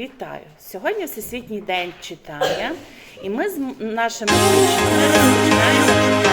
Вітаю! Сьогодні Всесвітній день читання, і ми з нашими учнями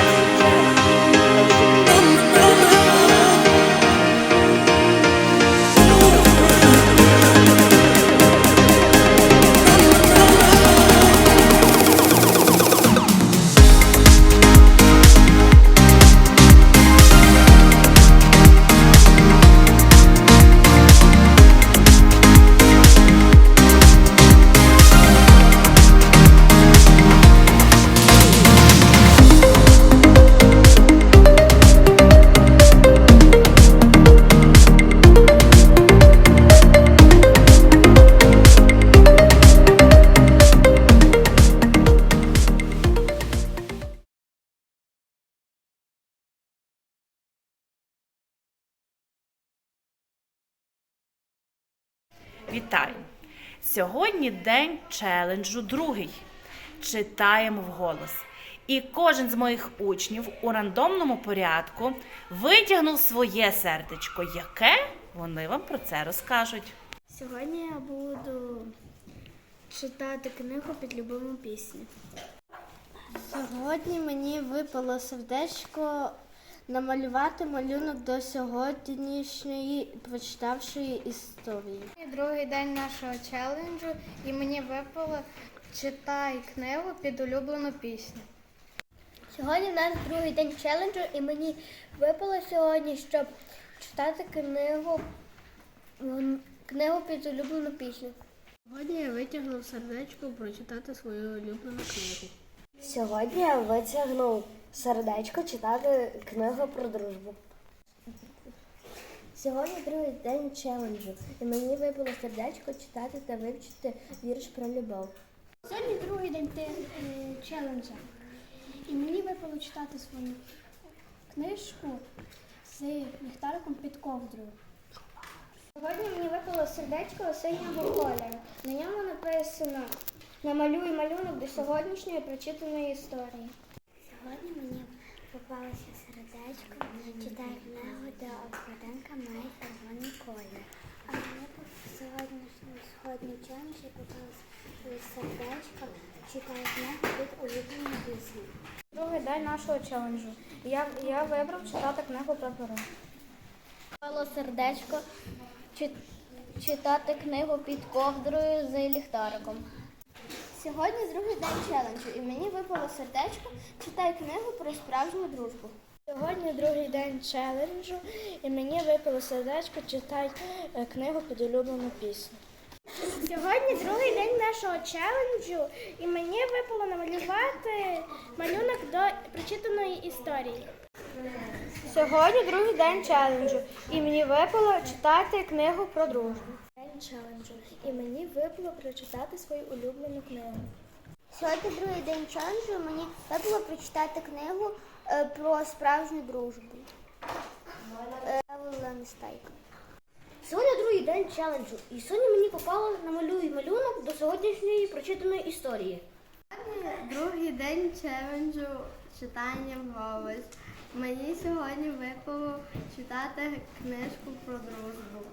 Вітаю! Сьогодні день челенджу другий. Читаємо вголос. І кожен з моїх учнів у рандомному порядку витягнув своє сердечко, яке вони вам про це розкажуть. Сьогодні я буду читати книгу під любиму пісню. Сьогодні мені випало сердечко намалювати малюнок до сьогоднішньої прочитавшої історії. Другий день нашого челенджу, і мені випало читай книгу під улюблену пісню. Сьогодні у нас другий день челенджу, і мені випало сьогодні, щоб читати книгу, книгу під улюблену пісню. Сьогодні я витягнув сердечко прочитати свою улюблену книгу. Сьогодні я витягнув сердечко читати книгу про дружбу. Сьогодні другий день челенджу, і мені випало сердечко читати та вивчити вірш про любов. Сьогодні другий день е, челенджа. І мені випало читати свою книжку з ліхтариком під ковдрою. Сьогодні мені випало сердечко синього кольору. На ньому написано намалюй малюнок до сьогоднішньої прочитаної історії. Сьогодні мені попалося сердечко, читай книгу, де обкладинка має червоний колір. А мені сьогодні челенджі попалося сердечко, читай книгу під улюблену пісню. Другий день нашого челенджу. Я, я вибрав читати книгу про перо. Випало сердечко читати книгу під ковдрою з ліхтариком. Сьогодні другий день челенджу, і мені випало сердечко читай книгу про справжню дружбу. Сьогодні другий день челенджу, і мені випало сердечко читай е, книгу під улюблену пісню. Сьогодні другий день нашого челенджу, і мені випало намалювати малюнок до прочитаної історії. Сьогодні другий день челенджу, і мені випало читати книгу про дружбу. Челенджу, і мені випало прочитати свою улюблену книгу. Сьогодні другий день челенджу, мені випало прочитати книгу е, про справжню дружбу. Е, нестайка. Сьогодні другий день челенджу, і сьогодні мені попало намалюй малюнок до сьогоднішньої прочитаної історії. Другий день челенджу читання вголос. Мені сьогодні випало читати книжку про дружбу.